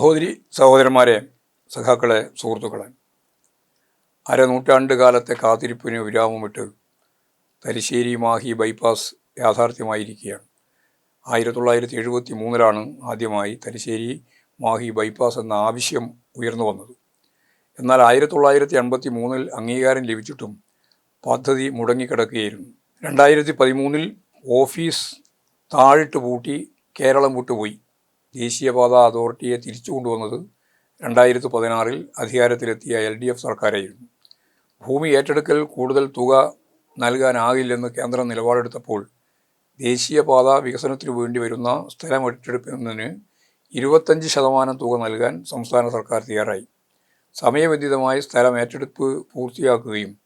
സഹോദരി സഹോദരന്മാരെ സഖാക്കളെ സുഹൃത്തുക്കളെ അരനൂറ്റാണ്ട് കാലത്തെ കാത്തിരിപ്പിന് വിരാമമിട്ട് തലശ്ശേരി മാഹി ബൈപ്പാസ് യാഥാർത്ഥ്യമായിരിക്കുകയാണ്. ആയിരത്തി തൊള്ളായിരത്തി എഴുപത്തി മൂന്നിലാണ് ആദ്യമായി തലശ്ശേരി മാഹി ബൈപ്പാസ് എന്ന ആവശ്യം ഉയർന്നു വന്നത്. എന്നാൽ ആയിരത്തി തൊള്ളായിരത്തി എൺപത്തി മൂന്നിൽ അംഗീകാരം ലഭിച്ചിട്ടും പദ്ധതി മുടങ്ങിക്കിടക്കുകയായിരുന്നു. രണ്ടായിരത്തി പതിമൂന്നിൽ ഓഫീസ് താഴിട്ട് പൂട്ടി കേരളം വിട്ടുപോയി. ദേശീയപാത അതോറിറ്റിയെ തിരിച്ചു കൊണ്ടുവന്നത് രണ്ടായിരത്തി പതിനാറിൽ അധികാരത്തിലെത്തിയ എൽ ഡി എഫ് സർക്കാരായിരുന്നു. ഭൂമി ഏറ്റെടുക്കൽ കൂടുതൽ തുക നൽകാനാകില്ലെന്ന് കേന്ദ്രം നിലപാടെടുത്തപ്പോൾ ദേശീയപാത വികസനത്തിനു വേണ്ടി വരുന്ന സ്ഥലം ഏറ്റെടുക്കുന്നതിന് ഇരുപത്തഞ്ച് ശതമാനം തുക നൽകാൻ സംസ്ഥാന സർക്കാർ തയ്യാറായി. സമയബന്ധിതമായി സ്ഥലം ഏറ്റെടുപ്പ് പൂർത്തിയാക്കുകയും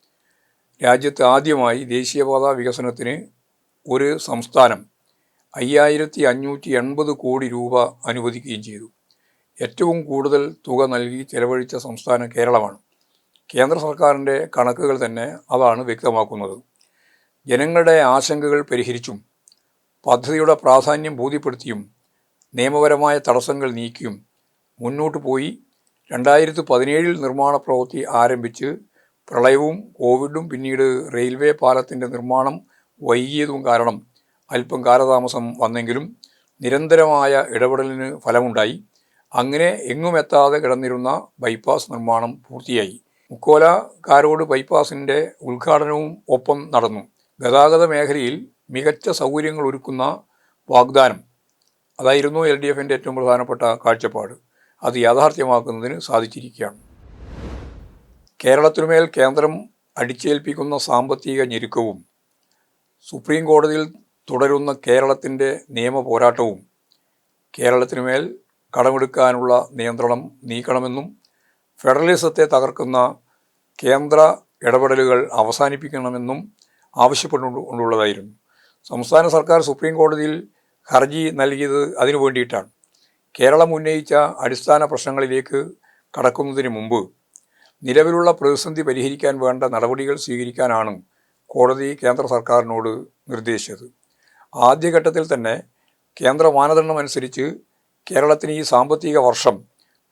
രാജ്യത്ത് ആദ്യമായി ദേശീയപാത വികസനത്തിന് ഒരു സംസ്ഥാനം അയ്യായിരത്തി അഞ്ഞൂറ്റി എൺപത് കോടി രൂപ അനുവദിക്കുകയും ചെയ്തു. ഏറ്റവും കൂടുതൽ തുക നൽകി ചെലവഴിച്ച സംസ്ഥാനം കേരളമാണ്. കേന്ദ്ര സർക്കാരിന്റെ കണക്കുകൾ തന്നെ അതാണ് വ്യക്തമാക്കുന്നത്. ജനങ്ങളുടെ ആശങ്കകൾ പരിഹരിച്ചും പദ്ധതിയുടെ പ്രാധാന്യം ബോധ്യപ്പെടുത്തിയും നിയമപരമായ തടസ്സങ്ങൾ നീക്കിയും മുന്നോട്ട് പോയി രണ്ടായിരത്തി പതിനേഴിൽ നിർമ്മാണ പ്രവൃത്തി ആരംഭിച്ച് പ്രളയവും കോവിഡും പിന്നീട് റെയിൽവേ പാലത്തിന്റെ നിർമ്മാണം വൈകിയതും കാരണം അല്പം കാലതാമസം വന്നെങ്കിലും നിരന്തരമായ ഇടപെടലിന് ഫലമുണ്ടായി. അങ്ങനെ എങ്ങും എത്താതെ കിടന്നിരുന്ന ബൈപ്പാസ് നിർമ്മാണം പൂർത്തിയായി. മുക്കോല കാരോട് ബൈപ്പാസിന്റെ ഉദ്ഘാടനവും ഒപ്പം നടന്നു. ഗതാഗത മേഖലയിൽ മികച്ച സൗകര്യങ്ങൾ ഒരുക്കുന്ന വാഗ്ദാനം. അതായിരുന്നു എൽ ഡി എഫിന്റെ ഏറ്റവും പ്രധാനപ്പെട്ട കാഴ്ചപ്പാട്. അത് യാഥാർത്ഥ്യമാക്കുന്നതിന് സാധിച്ചിരിക്കുകയാണ്. കേരളത്തിനുമേൽ കേന്ദ്രം അടിച്ചേൽപ്പിക്കുന്ന സാമ്പത്തിക ഞെരുക്കവും സുപ്രീം കോടതിയിൽ തുടരുന്ന കേരളത്തിന്റെ നിയമ പോരാട്ടവും കേരളത്തിനുമേൽ കടമെടുക്കാനുള്ള നിയന്ത്രണം നീക്കണമെന്നും ഫെഡറലിസത്തെ തകർക്കുന്ന കേന്ദ്ര ഇടപെടലുകൾ അവസാനിപ്പിക്കണമെന്നും ആവശ്യപ്പെട്ടുകൊണ്ടുള്ളതായിരുന്നു. സംസ്ഥാന സർക്കാർ സുപ്രീം കോടതിയിൽ ഹർജി നൽകിയത് അതിനു വേണ്ടിയിട്ടാണ്. കേരളം ഉന്നയിച്ച അടിസ്ഥാന പ്രശ്നങ്ങളിലേക്ക് കടക്കുന്നതിന് മുമ്പ് നിലവിലുള്ള പ്രതിസന്ധി പരിഹരിക്കാൻ വേണ്ട നടപടികൾ സ്വീകരിക്കാനാണ് കോടതി കേന്ദ്ര സർക്കാരിനോട് നിർദ്ദേശിച്ചത്. ആദ്യഘട്ടത്തിൽ തന്നെ കേന്ദ്ര മാനദണ്ഡം അനുസരിച്ച് കേരളത്തിന് ഈ സാമ്പത്തിക വർഷം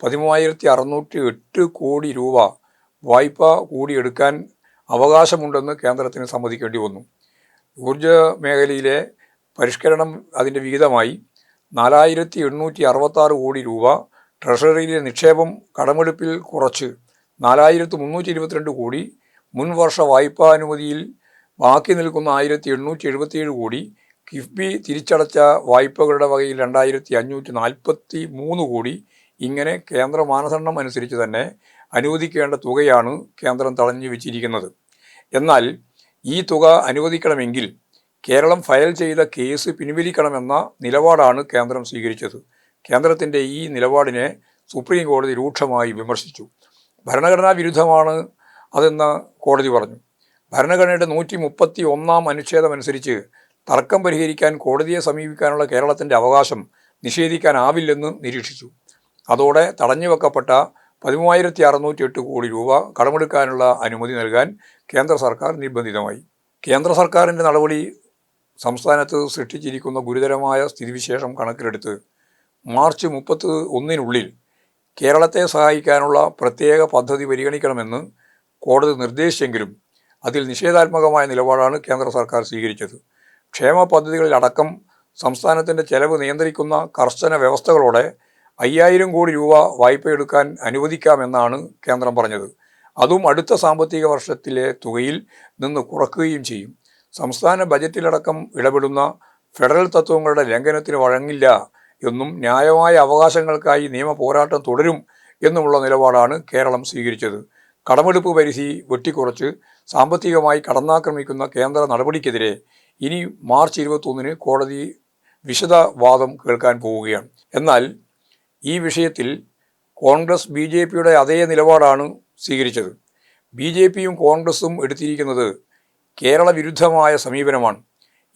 പതിമൂവായിരത്തി അറുന്നൂറ്റി എട്ട് കോടി രൂപ വായ്പ കൂടിയെടുക്കാൻ അവകാശമുണ്ടെന്ന് കേന്ദ്രത്തിന് സമ്മതിക്കേണ്ടി വന്നു. ഊർജ മേഖലയിലെ പരിഷ്കരണം അതിന്റെ വിഹിതമായി നാലായിരത്തി എണ്ണൂറ്റി അറുപത്താറ് കോടി രൂപ ട്രഷറിയിലെ നിക്ഷേപം കടമെടുപ്പിൽ കുറച്ച് നാലായിരത്തി മുന്നൂറ്റി ഇരുപത്തിരണ്ട് കോടി മുൻവർഷ വായ്പാനുമതിയിൽ ബാക്കി നിൽക്കുന്ന ആയിരത്തി എണ്ണൂറ്റി എഴുപത്തിയേഴ് കോടി കിഫ്ബി തിരിച്ചടച്ച വായ്പകളുടെ വകയിൽ രണ്ടായിരത്തി അഞ്ഞൂറ്റി നാൽപ്പത്തി മൂന്ന് കോടി ഇങ്ങനെ കേന്ദ്ര മാനദണ്ഡം അനുസരിച്ച് തന്നെ അനുവദിക്കേണ്ട തുകയാണ് കേന്ദ്രം തടഞ്ഞു വെച്ചിരിക്കുന്നത്. എന്നാൽ ഈ തുക അനുവദിക്കണമെങ്കിൽ കേരളം ഫയൽ ചെയ്ത കേസ് പിൻവലിക്കണമെന്ന നിലപാടാണ് കേന്ദ്രം സ്വീകരിച്ചത്. കേന്ദ്രത്തിന്റെ ഈ നിലപാടിനെ സുപ്രീം കോടതി രൂക്ഷമായി വിമർശിച്ചു. ഭരണഘടനാ വിരുദ്ധമാണ് അതെന്ന് കോടതി പറഞ്ഞു. ഭരണഘടനയുടെ നൂറ്റി മുപ്പത്തി ഒന്നാം അനുച്ഛേദമനുസരിച്ച് തർക്കം പരിഹരിക്കാൻ കോടതിയെ സമീപിക്കാനുള്ള കേരളത്തിന്റെ അവകാശം നിഷേധിക്കാനാവില്ലെന്ന് നിരീക്ഷിച്ചു. അതോടെ തടഞ്ഞുവെക്കപ്പെട്ട പതിമൂവായിരത്തി അറുന്നൂറ്റി എട്ട് കോടി രൂപ കടമെടുക്കാനുള്ള അനുമതി നൽകാൻ കേന്ദ്ര സർക്കാർ നിർബന്ധിതമായി. കേന്ദ്ര സർക്കാരിന്റെ നടപടി സംസ്ഥാനത്ത് സൃഷ്ടിച്ചിരിക്കുന്ന ഗുരുതരമായ സ്ഥിതിവിശേഷം കണക്കിലെടുത്ത് മാർച്ച് മുപ്പത്തി ഒന്നിനുള്ളിൽ കേരളത്തെ സഹായിക്കാനുള്ള പ്രത്യേക പദ്ധതി പരിഗണിക്കണമെന്ന് കോടതി നിർദ്ദേശിച്ചെങ്കിലും അതിൽ നിഷേധാത്മകമായ നിലപാടാണ് കേന്ദ്ര സർക്കാർ സ്വീകരിച്ചത്. ക്ഷേമ പദ്ധതികളിലടക്കം സംസ്ഥാനത്തിന്റെ ചെലവ് നിയന്ത്രിക്കുന്ന കർശന വ്യവസ്ഥകളോടെ അയ്യായിരം കോടി രൂപ വായ്പയെടുക്കാൻ അനുവദിക്കാമെന്നാണ് കേന്ദ്രം പറഞ്ഞത്. അതും അടുത്ത സാമ്പത്തിക വർഷത്തിലെ തുകയിൽ നിന്ന് കുറക്കുകയും ചെയ്യും. സംസ്ഥാന ബജറ്റിലടക്കം ഇടപെടുന്ന ഫെഡറൽ തത്വങ്ങളുടെ ലംഘനത്തിന് വഴങ്ങില്ല എന്നും ന്യായമായ അവകാശങ്ങൾക്കായി നിയമ പോരാട്ടം തുടരും എന്നുമുള്ള നിലപാടാണ് കേരളം സ്വീകരിച്ചത്. കടമെടുപ്പ് പരിധി വെട്ടിക്കുറച്ച് സാമ്പത്തികമായി കടന്നാക്രമിക്കുന്ന കേന്ദ്ര നടപടിക്കെതിരെ ഇനി മാർച്ച് ഇരുപത്തൊന്നിന് കോടതി വിശദവാദം കേൾക്കാൻ പോവുകയാണ്. എന്നാൽ ഈ വിഷയത്തിൽ കോൺഗ്രസ് ബി ജെ പിയുടെ അതേ നിലപാടാണ് സ്വീകരിച്ചത്. ബി ജെ പിയും കോൺഗ്രസും എടുത്തിരിക്കുന്നത് കേരള വിരുദ്ധമായ സമീപനമാണ്.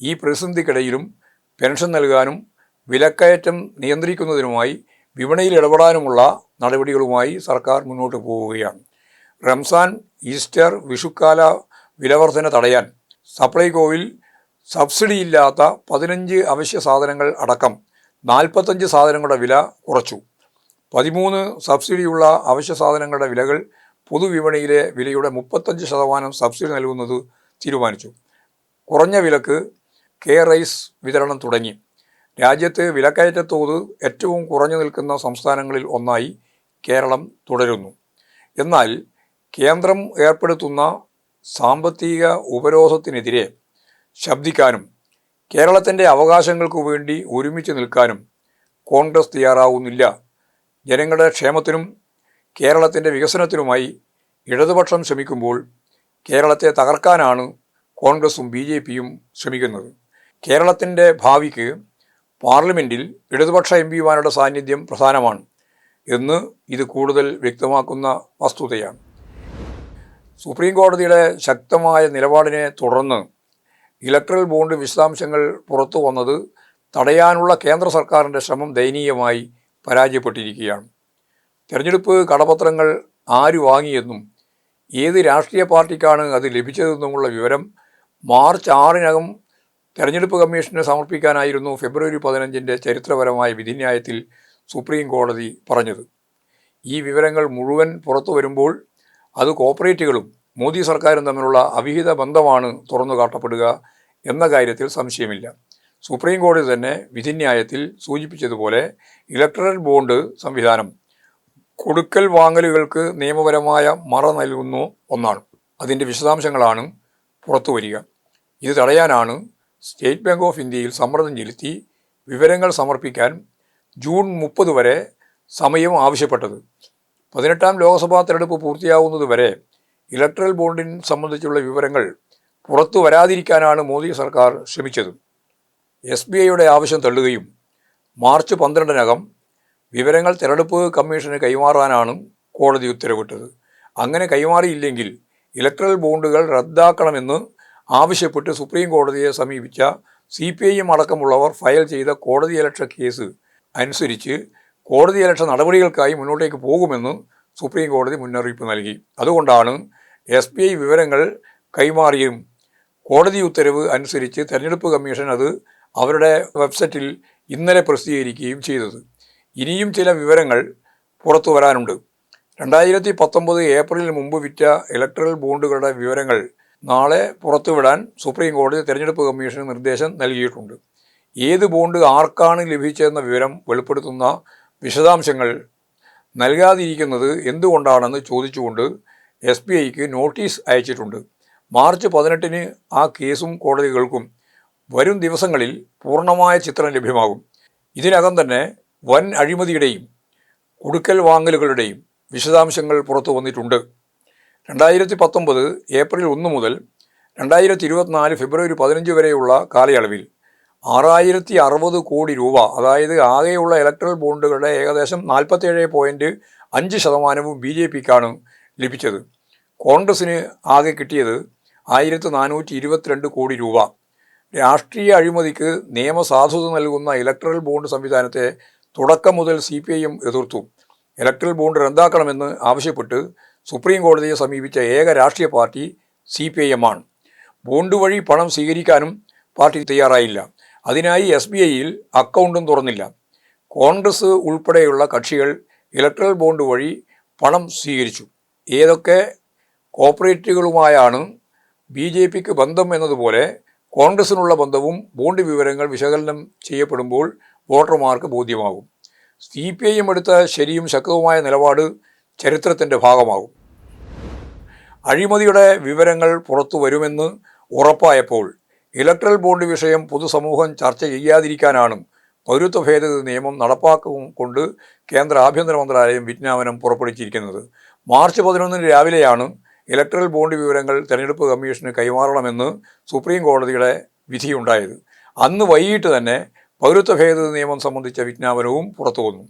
ഈ പ്രതിസന്ധിക്കിടയിലും പെൻഷൻ നൽകാനും വിലക്കയറ്റം നിയന്ത്രിക്കുന്നതിനുമായി വിപണിയിൽ ഇടപെടാനുമുള്ള നടപടികളുമായി സർക്കാർ മുന്നോട്ട് പോവുകയാണ്. റംസാൻ ഈസ്റ്റർ വിഷുക്കാല വിലവർധന തടയാൻ സപ്ലൈകോവിൽ സബ്സിഡിയില്ലാത്ത പതിനഞ്ച് അവശ്യ സാധനങ്ങൾ അടക്കം നാൽപ്പത്തഞ്ച് സാധനങ്ങളുടെ വില കുറച്ചു. പതിമൂന്ന് സബ്സിഡിയുള്ള അവശ്യ സാധനങ്ങളുടെ വിലകൾ പൊതുവിപണിയിലെ വിലയുടെ മുപ്പത്തഞ്ച് ശതമാനം സബ്സിഡി നൽകുന്നത് തീരുമാനിച്ചു. കുറഞ്ഞ വിലക്ക് കെ റൈസ് വിതരണം തുടങ്ങി. രാജ്യത്ത് വിലക്കയറ്റ തോത് ഏറ്റവും കുറഞ്ഞു നിൽക്കുന്ന സംസ്ഥാനങ്ങളിൽ ഒന്നായി കേരളം തുടരുന്നു. എന്നാൽ കേന്ദ്രം ഏർപ്പെടുത്തുന്ന സാമ്പത്തിക ഉപരോധത്തിനെതിരെ ശബ്ദിക്കാനും കേരളത്തിന്റെ അവകാശങ്ങൾക്കു വേണ്ടി ഒരുമിച്ച് നിൽക്കാനും കോൺഗ്രസ് തയ്യാറാവുന്നില്ല. ജനങ്ങളുടെ ക്ഷേമത്തിനും കേരളത്തിന്റെ വികസനത്തിനുമായി ഇടതുപക്ഷം ശ്രമിക്കുമ്പോൾ കേരളത്തെ തകർക്കാനാണ് കോൺഗ്രസും ബി ജെ പിയും ശ്രമിക്കുന്നത്. കേരളത്തിന്റെ ഭാവിക്ക് പാർലമെന്റിൽ ഇടതുപക്ഷ എം പിമാരുടെ സാന്നിധ്യം പ്രധാനമാണ് എന്ന് ഇത് കൂടുതൽ വ്യക്തമാക്കുന്ന വസ്തുതയാണ്. സുപ്രീം കോടതിയുടെ ശക്തമായ നിലപാടിനെ തുടർന്ന് ഇലക്ട്രൽ ബോണ്ട് വിശദാംശങ്ങൾ പുറത്തു വന്നത് തടയാനുള്ള കേന്ദ്ര സർക്കാരിന്റെ ശ്രമം ദയനീയമായി പരാജയപ്പെട്ടിരിക്കുകയാണ്. തെരഞ്ഞെടുപ്പ് കടപത്രങ്ങൾ ആര് വാങ്ങിയെന്നും ഏത് രാഷ്ട്രീയ പാർട്ടിക്കാണ് അത് ലഭിച്ചതെന്നുമുള്ള വിവരം മാർച്ച് ആറിനകം തെരഞ്ഞെടുപ്പ് കമ്മീഷന് സമർപ്പിക്കാനായിരുന്നു ഫെബ്രുവരി പതിനഞ്ചിന്റെ ചരിത്രപരമായ വിധിന്യായത്തിൽ സുപ്രീം കോടതി പറഞ്ഞത്. ഈ വിവരങ്ങൾ മുഴുവൻ പുറത്തു വരുമ്പോൾ അത് കോപ്പറേറ്റുകളും മോദി സർക്കാരും തമ്മിലുള്ള അവിഹിത ബന്ധമാണ് തുറന്നു കാട്ടപ്പെടുക എന്ന കാര്യത്തിൽ സംശയമില്ല. സുപ്രീം കോടതി തന്നെ വിധിന്യായത്തിൽ സൂചിപ്പിച്ചതുപോലെ ഇലക്ട്രൽ ബോണ്ട് സംവിധാനം കൊടുക്കൽ വാങ്ങലുകൾക്ക് നിയമപരമായ മറ നൽകുന്നു ഒന്നാണ്. അതിന്റെ വിശദാംശങ്ങളാണ് പുറത്തു വരിക. ഇത് തടയാനാണ് സ്റ്റേറ്റ് ബാങ്ക് ഓഫ് ഇന്ത്യയിൽ സമ്മർദ്ദം ചെലുത്തി വിവരങ്ങൾ സമർപ്പിക്കാൻ ജൂൺ മുപ്പത് വരെ സമയം ആവശ്യപ്പെട്ടത്. പതിനെട്ടാം ലോക്സഭാ തെരഞ്ഞെടുപ്പ് പൂർത്തിയാവുന്നതുവരെ ഇലക്ട്രൽ ബോണ്ടിനെ സംബന്ധിച്ചുള്ള വിവരങ്ങൾ പുറത്തു വരാതിരിക്കാനാണ് മോദി സർക്കാർ ശ്രമിച്ചത്. എസ് ബി ഐയുടെ ആവശ്യം തള്ളുകയും മാർച്ച് പന്ത്രണ്ടിനകം വിവരങ്ങൾ തെരഞ്ഞെടുപ്പ് കമ്മീഷന് കൈമാറാനാണ് കോടതി ഉത്തരവിട്ടത്. അങ്ങനെ കൈമാറിയില്ലെങ്കിൽ ഇലക്ട്രൽ ബോണ്ടുകൾ റദ്ദാക്കണമെന്ന് ആവശ്യപ്പെട്ട് സുപ്രീം കോടതിയെ സമീപിച്ച സി പി ഐ അടക്കമുള്ളവർ ഫയൽ ചെയ്ത കോടതി കോടതിയലക്ഷ കേസ് അനുസരിച്ച് കോടതി കോടതിയലക്ഷ നടപടികൾക്കായി മുന്നോട്ടേക്ക് പോകുമെന്ന് സുപ്രീം കോടതി മുന്നറിയിപ്പ് നൽകി. അതുകൊണ്ടാണ് എസ് ബി ഐ വിവരങ്ങൾ കൈമാറിയും കോടതി ഉത്തരവ് അനുസരിച്ച് തെരഞ്ഞെടുപ്പ് കമ്മീഷൻ അത് അവരുടെ വെബ്സൈറ്റിൽ ഇന്നലെ പ്രസിദ്ധീകരിക്കുകയും ചെയ്തത്. ഇനിയും ചില വിവരങ്ങൾ പുറത്തു വരാനുണ്ട്. രണ്ടായിരത്തി പത്തൊമ്പത് ഏപ്രിലിന് മുമ്പ് വിറ്റ ഇലക്ട്രൽ ബോണ്ടുകളുടെ വിവരങ്ങൾ നാളെ പുറത്തുവിടാൻ സുപ്രീം കോടതി തെരഞ്ഞെടുപ്പ് കമ്മീഷന് നിർദ്ദേശം നൽകിയിട്ടുണ്ട്. ഏത് ബോണ്ട് ആർക്കാണ് ലഭിച്ചതെന്ന വിവരം വെളിപ്പെടുത്തുന്ന വിശദാംശങ്ങൾ നൽകാതിരിക്കുന്നത് എന്തുകൊണ്ടാണെന്ന് ചോദിച്ചുകൊണ്ട് എസ് ബി ഐക്ക് നോട്ടീസ് അയച്ചിട്ടുണ്ട്. മാർച്ച് പതിനെട്ടിന് ആ കേസും കോടതികൾക്കും വരും ദിവസങ്ങളിൽ പൂർണമായ ചിത്രം ലഭ്യമാകും. ഇതിനകം തന്നെ വൻ അഴിമതിയുടെയും കുടുക്കൽ വാങ്ങലുകളുടെയും വിശദാംശങ്ങൾ പുറത്തു വന്നിട്ടുണ്ട്. രണ്ടായിരത്തി പത്തൊമ്പത് ഏപ്രിൽ ഒന്ന് മുതൽ രണ്ടായിരത്തി ഇരുപത്തിനാല് ഫെബ്രുവരി പതിനഞ്ച് വരെയുള്ള കാലയളവിൽ ആറായിരത്തി അറുപത് കോടി രൂപ അതായത് ആകെയുള്ള ഇലക്ട്രൽ ബോണ്ടുകളുടെ ഏകദേശം നാൽപ്പത്തേഴ് പോയിന്റ് അഞ്ച് ശതമാനവും ബി ജെ പിക്കാണ് ലഭിച്ചത്. കോൺഗ്രസിന് ആകെ കിട്ടിയത് ആയിരത്തി നാനൂറ്റി ഇരുപത്തിരണ്ട് കോടി രൂപ. രാഷ്ട്രീയ അഴിമതിക്ക് നിയമസാധുത നൽകുന്ന ഇലക്ട്രൽ ബോണ്ട് സംവിധാനത്തെ തുടക്കം മുതൽ സി പി ഐ എം എതിർത്തു. ഇലക്ട്രൽ ബോണ്ട് റദ്ദാക്കണമെന്ന് ആവശ്യപ്പെട്ട് സുപ്രീം കോടതിയെ സമീപിച്ച ഏക രാഷ്ട്രീയ party C P I M ആണ്. ബോണ്ട് വഴി പണം സ്വീകരിക്കാനും പാർട്ടി തയ്യാറായില്ല. അതിനായി എസ് ബി ഐയിൽ അക്കൗണ്ടും തുറന്നില്ല. കോൺഗ്രസ് ഉൾപ്പെടെയുള്ള കക്ഷികൾ ഇലക്ട്രൽ ബോണ്ട് വഴി പണം സ്വീകരിച്ചു. ഏതൊക്കെ കോപ്പറേറ്റുകളുമായാണ് ബി ജെ പിക്ക് ബന്ധം എന്നതുപോലെ കോൺഗ്രസിനുള്ള ബന്ധവും ബോണ്ട് വിവരങ്ങൾ വിശകലനം ചെയ്യപ്പെടുമ്പോൾ വോട്ടർമാർക്ക് ബോധ്യമാകും. സി പി ഐ എം എടുത്ത ശരിയും ശക്തവുമായ നിലപാട് ചരിത്രത്തിന്റെ ഭാഗമാകും. അഴിമതിയുടെ വിവരങ്ങൾ പുറത്തു വരുമെന്ന് ഉറപ്പായപ്പോൾ ഇലക്ട്രൽ ബോണ്ട് വിഷയം പൊതുസമൂഹം ചർച്ച ചെയ്യാതിരിക്കാനാണ് പൗരത്വ ഭേദഗതി നിയമം നടപ്പാക്കും കൊണ്ട് കേന്ദ്ര ആഭ്യന്തര മന്ത്രാലയം വിജ്ഞാപനം പുറപ്പെടുവിച്ചിരിക്കുന്നത്. മാർച്ച് പതിനൊന്നിന് രാവിലെയാണ് ഇലക്ട്രൽ ബോണ്ട് വിവരങ്ങൾ തെരഞ്ഞെടുപ്പ് കമ്മീഷന് കൈമാറണമെന്ന് സുപ്രീം കോടതിയുടെ വിധിയുണ്ടായത്. അന്ന് വൈകിട്ട് തന്നെ പൗരത്വ ഭേദഗതി നിയമം സംബന്ധിച്ച വിജ്ഞാപനവും പുറത്തു വന്നു.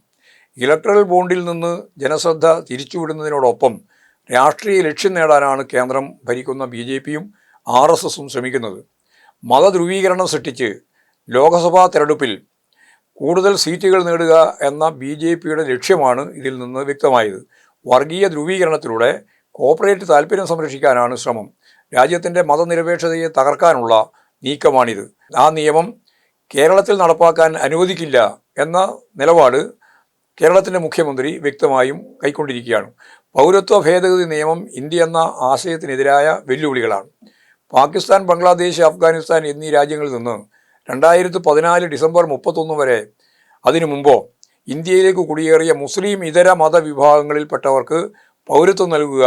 ഇലക്ട്രൽ ബോണ്ടിൽ നിന്ന് ജനശ്രദ്ധ തിരിച്ചുവിടുന്നതിനോടൊപ്പം രാഷ്ട്രീയ ലക്ഷ്യം നേടാനാണ് കേന്ദ്രം ഭരിക്കുന്ന ബി ജെ പിയും ആർ എസ് എസും ശ്രമിക്കുന്നത്. മതധ്രുവീകരണം സൃഷ്ടിച്ച് ലോക്സഭാ തെരഞ്ഞെടുപ്പിൽ കൂടുതൽ സീറ്റുകൾ നേടുക എന്ന ബി ജെ പിയുടെ ലക്ഷ്യമാണ് ഇതിൽ നിന്ന് വ്യക്തമായത്. വർഗീയ ധ്രുവീകരണത്തിലൂടെ കോർപ്പറേറ്റ് താല്പര്യം സംരക്ഷിക്കാനാണ് ശ്രമം. രാജ്യത്തിന്റെ മതനിരപേക്ഷതയെ തകർക്കാനുള്ള നീക്കമാണിത്. ആ നിയമം കേരളത്തിൽ നടപ്പാക്കാൻ അനുവദിക്കില്ല എന്ന നിലപാട് കേരളത്തിന്റെ മുഖ്യമന്ത്രി വ്യക്തമായും കൈക്കൊണ്ടിരിക്കുകയാണ്. പൗരത്വ ഭേദഗതി നിയമം ഇന്ത്യ എന്ന ആശയത്തിനെതിരായ വെല്ലുവിളികളാണ്. പാകിസ്ഥാൻ ബംഗ്ലാദേശ് അഫ്ഗാനിസ്ഥാൻ എന്നീ രാജ്യങ്ങളിൽ നിന്ന് രണ്ടായിരത്തി പതിനാല് ഡിസംബർ മുപ്പത്തൊന്ന് വരെ അതിനു മുമ്പോ ഇന്ത്യയിലേക്ക് കുടിയേറിയ മുസ്ലിം ഇതര മതവിഭാഗങ്ങളിൽപ്പെട്ടവർക്ക് പൗരത്വം നൽകുക.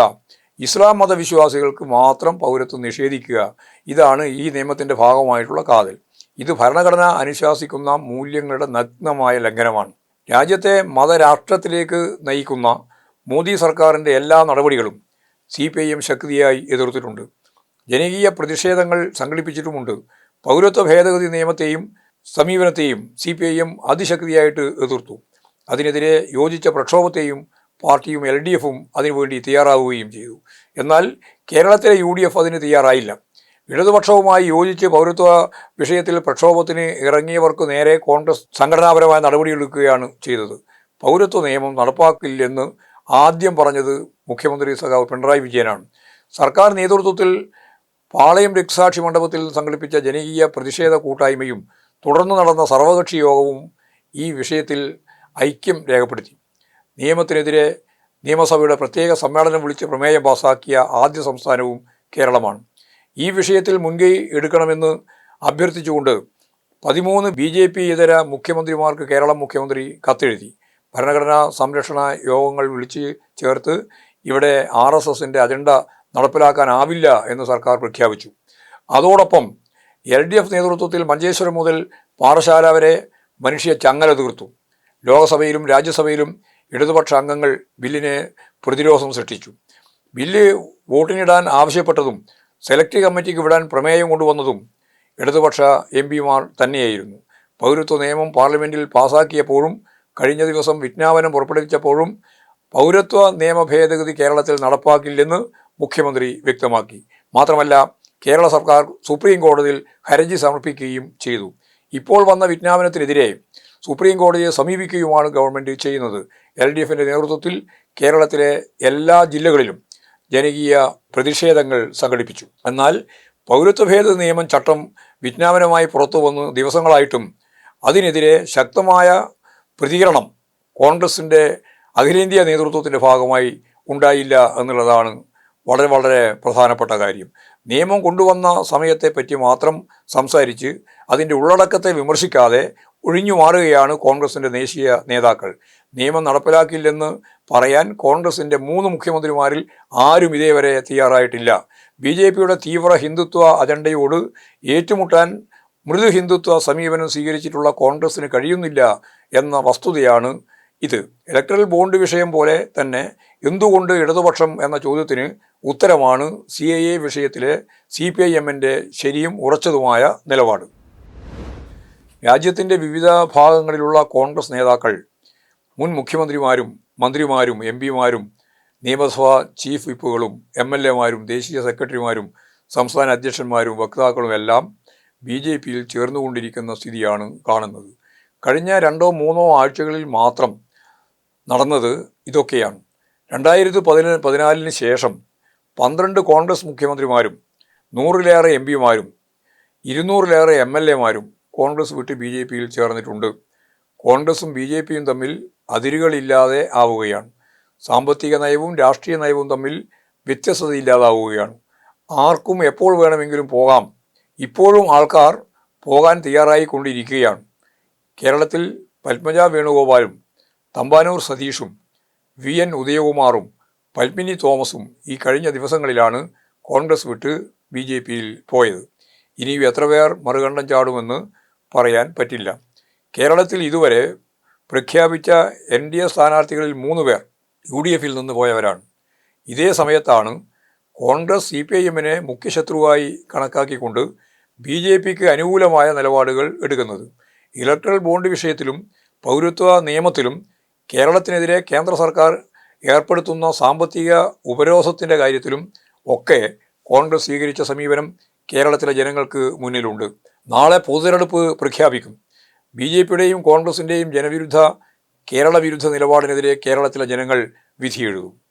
ഇസ്ലാം മതവിശ്വാസികൾക്ക് മാത്രം പൗരത്വം നിഷേധിക്കുക. ഇതാണ് ഈ നിയമത്തിന്റെ ഭാഗമായിട്ടുള്ള കാതൽ. ഇത് ഭരണഘടന അനുശാസിക്കുന്ന മൂല്യങ്ങളുടെ നഗ്നമായ ലംഘനമാണ്. രാജ്യത്തെ മതരാഷ്ട്രത്തിലേക്ക് നയിക്കുന്ന മോദി സർക്കാരിന്റെ എല്ലാ നടപടികളും സി പി ഐ എം ശക്തിയായി എതിർത്തിട്ടുണ്ട്. ജനകീയ പ്രതിഷേധങ്ങൾ സംഘടിപ്പിച്ചിട്ടുമുണ്ട്. പൗരത്വ ഭേദഗതി നിയമത്തെയും സമീപനത്തെയും സി പി ഐ എം അതിശക്തിയായിട്ട് എതിർത്തു. അതിനെതിരെ യോജിച്ച പ്രക്ഷോഭത്തെയും പാർട്ടിയും എൽ ഡി എഫും അതിനുവേണ്ടി തയ്യാറാവുകയും ചെയ്തു. എന്നാൽ കേരളത്തിലെ യു ഡി എഫ് അതിന് തയ്യാറായില്ല. ഇടതുപക്ഷവുമായി യോജിച്ച് പൗരത്വ വിഷയത്തിൽ പ്രക്ഷോഭത്തിന് ഇറങ്ങിയവർക്ക് നേരെ കോൺഗ്രസ് സംഘടനാപരമായ നടപടിയെടുക്കുകയാണ് ചെയ്തത്. പൗരത്വ നിയമം നടപ്പാക്കില്ലെന്ന് ആദ്യം പറഞ്ഞത് മുഖ്യമന്ത്രി സഖാവ് പിണറായി വിജയനാണ്. സർക്കാർ നേതൃത്വത്തിൽ പാളയം രക്സാക്ഷി മണ്ഡപത്തിൽ സംഘടിപ്പിച്ച ജനകീയ പ്രതിഷേധ കൂട്ടായ്മയും തുടർന്ന് നടന്ന സർവകക്ഷി യോഗവും ഈ വിഷയത്തിൽ ഐക്യം രേഖപ്പെടുത്തി. നിയമത്തിനെതിരെ നിയമസഭയുടെ പ്രത്യേക സമ്മേളനം വിളിച്ച് പ്രമേയം പാസാക്കിയ ആദ്യ സംസ്ഥാനവും കേരളമാണ്. ഈ വിഷയത്തിൽ മുൻകൈ എടുക്കണമെന്ന് അഭ്യർത്ഥിച്ചുകൊണ്ട് പതിമൂന്ന് ബി ജെ പി ഇതര മുഖ്യമന്ത്രിമാർക്ക് കേരളം മുഖ്യമന്ത്രി കത്തെഴുതി. ഭരണഘടനാ സംരക്ഷണ യോഗങ്ങൾ വിളിച്ച് ചേർത്ത് ഇവിടെ ആർ എസ് എസിന്റെ അജണ്ട നടപ്പിലാക്കാനാവില്ല എന്ന് സർക്കാർ പ്രഖ്യാപിച്ചു. അതോടൊപ്പം എൽ ഡി എഫ് നേതൃത്വത്തിൽ മഞ്ചേശ്വരം മുതൽ പാറശാല വരെ മനുഷ്യ ചങ്ങല തീർത്തു. ലോകസഭയിലും രാജ്യസഭയിലും ഇടതുപക്ഷ അംഗങ്ങൾ ബില്ലിനെ പ്രതിരോധം സൃഷ്ടിച്ചു. ബില്ല് വോട്ടിനിടാൻ ആവശ്യപ്പെട്ടതും സെലക്ട് കമ്മിറ്റിക്ക് വിടാൻ പ്രമേയം കൊണ്ടുവന്നതും ഇടതുപക്ഷ എം പിമാർ തന്നെയായിരുന്നു. പൗരത്വ നിയമം പാർലമെന്റിൽ പാസാക്കിയപ്പോഴും കഴിഞ്ഞ ദിവസം വിജ്ഞാപനം പുറപ്പെടുവിച്ചപ്പോഴും പൗരത്വ നിയമ ഭേദഗതി കേരളത്തിൽ നടപ്പാക്കില്ലെന്ന് മുഖ്യമന്ത്രി വ്യക്തമാക്കി. മാത്രമല്ല കേരള സർക്കാർ സുപ്രീം കോടതിയിൽ ഹർജി സമർപ്പിക്കുകയും ചെയ്തു. ഇപ്പോൾ വന്ന വിജ്ഞാപനത്തിനെതിരെ സുപ്രീം കോടതിയെ സമീപിക്കുകയുമാണ് ഗവൺമെന്റ് ചെയ്യുന്നത്. എൽ ഡി എഫിന്റെ നേതൃത്വത്തിൽ കേരളത്തിലെ എല്ലാ ജില്ലകളിലും ജനകീയ പ്രതിഷേധങ്ങൾ സംഘടിപ്പിച്ചു. എന്നാൽ പൗരത്വ ഭേദ നിയമം ചട്ടം വിജ്ഞാപനമായി പുറത്തു വന്ന് ദിവസങ്ങളായിട്ടും അതിനെതിരെ ശക്തമായ പ്രതികരണം കോൺഗ്രസിന്റെ അഖിലേന്ത്യാ നേതൃത്വത്തിന്റെ ഭാഗമായി ഉണ്ടായില്ല എന്നുള്ളതാണ് വളരെ വളരെ പ്രധാനപ്പെട്ട കാര്യം. നിയമം കൊണ്ടുവന്ന സമയത്തെപ്പറ്റി മാത്രം സംസാരിച്ച് അതിന്റെ ഉള്ളടക്കത്തെ വിമർശിക്കാതെ ഒഴിഞ്ഞു മാറുകയാണ് കോൺഗ്രസിന്റെ ദേശീയ നേതാക്കൾ. നിയമം നടപ്പിലാക്കില്ലെന്ന് പറയാൻ കോൺഗ്രസിന്റെ മൂന്ന് മുഖ്യമന്ത്രിമാരിൽ ആരും ഇതേവരെ തയ്യാറായിട്ടില്ല. ബി ജെ പിയുടെ തീവ്ര ഹിന്ദുത്വ അജണ്ടയോട് ഏറ്റുമുട്ടാൻ മൃദു ഹിന്ദുത്വ സമീപനം സ്വീകരിച്ചിട്ടുള്ള കോൺഗ്രസ്സിന് കഴിയുന്നില്ല എന്ന വസ്തുതയാണ് ഇത്. ഇലക്ട്രൽ ബോണ്ട് വിഷയം പോലെ തന്നെ എന്തുകൊണ്ട് ഇടതുപക്ഷം എന്ന ചോദ്യത്തിന് ഉത്തരമാണ് സി എ എ വിഷയത്തിലെ സി പി ഐ എമ്മിന്റെ ശരിയും ഉറച്ചതുമായ നിലപാട്. രാജ്യത്തിന്റെ വിവിധ ഭാഗങ്ങളിലുള്ള കോൺഗ്രസ് നേതാക്കൾ മുൻ മുഖ്യമന്ത്രിമാരും മന്ത്രിമാരും എം പിമാരും നിയമസഭാ ചീഫ് വിപ്പുകളും എം എൽ എമാരും ദേശീയ സെക്രട്ടറിമാരും സംസ്ഥാന അധ്യക്ഷന്മാരും വക്താക്കളും എല്ലാം ബി ജെ പിയിൽ ചേർന്നുകൊണ്ടിരിക്കുന്ന സ്ഥിതിയാണ് കാണുന്നത്. കഴിഞ്ഞ രണ്ടോ മൂന്നോ ആഴ്ചകളിൽ മാത്രം നടന്നത് ഇതൊക്കെയാണ്. രണ്ടായിരത്തി പതിന പതിനാലിന് ശേഷം പന്ത്രണ്ട് കോൺഗ്രസ് മുഖ്യമന്ത്രിമാരും നൂറിലേറെ എം പിമാരും ഇരുന്നൂറിലേറെ എം എൽ എമാരും കോൺഗ്രസ് വിട്ട് ബി ജെ പിയിൽ ചേർന്നിട്ടുണ്ട്. കോൺഗ്രസും ബി ജെ പിയും തമ്മിൽ അതിരുകളില്ലാതെ ആവുകയാണ്. സാമ്പത്തിക നയവും രാഷ്ട്രീയ നയവും തമ്മിൽ വ്യത്യസ്തതയില്ലാതാവുകയാണ്. ആർക്കും എപ്പോൾ വേണമെങ്കിലും പോകാം. ഇപ്പോഴും ആൾക്കാർ പോകാൻ തയ്യാറായിക്കൊണ്ടിരിക്കുകയാണ്. കേരളത്തിൽ പത്മജ വേണുഗോപാലും തമ്പാനൂർ സതീഷും വി എൻ ഉദയകുമാറും പത്മിനി തോമസും ഈ കഴിഞ്ഞ ദിവസങ്ങളിലാണ് കോൺഗ്രസ് വിട്ട് ബി ജെ പിയിൽ പോയത്. ഇനിയും എത്ര പേർ മറുകണ്ഠം ചാടുമെന്ന് പറയാൻ പറ്റില്ല. കേരളത്തിൽ ഇതുവരെ പ്രഖ്യാപിച്ച എൻ ഡി എ സ്ഥാനാർത്ഥികളിൽ മൂന്ന് പേർ യു ഡി എഫിൽ നിന്ന് പോയവരാണ്. ഇതേ സമയത്താണ് കോൺഗ്രസ് സി പി ഐ എമ്മിനെ മുഖ്യശത്രുവായി കണക്കാക്കിക്കൊണ്ട് ബി ജെ പിക്ക് അനുകൂലമായ നിലപാടുകൾ എടുക്കുന്നത്. ഇലക്ട്രൽ ബോണ്ട് വിഷയത്തിലും പൗരത്വ നിയമത്തിലും കേരളത്തിനെതിരെ കേന്ദ്ര സർക്കാർ ഏർപ്പെടുത്തുന്ന സാമ്പത്തിക ഉപരോധത്തിന്റെ കാര്യത്തിലും ഒക്കെ കോൺഗ്രസ് സ്വീകരിച്ച സമീപനം കേരളത്തിലെ ജനങ്ങൾക്ക് മുന്നിലുണ്ട്. നാളെ പൊതുതെരഞ്ഞെടുപ്പ് പ്രഖ്യാപിക്കും. ബി ജെ പിയുടെയും കോൺഗ്രസിന്റെയും ജനവിരുദ്ധ കേരള വിരുദ്ധ നിലപാടിനെതിരെ കേരളത്തിലെ ജനങ്ങൾ വിധിയെഴുതും.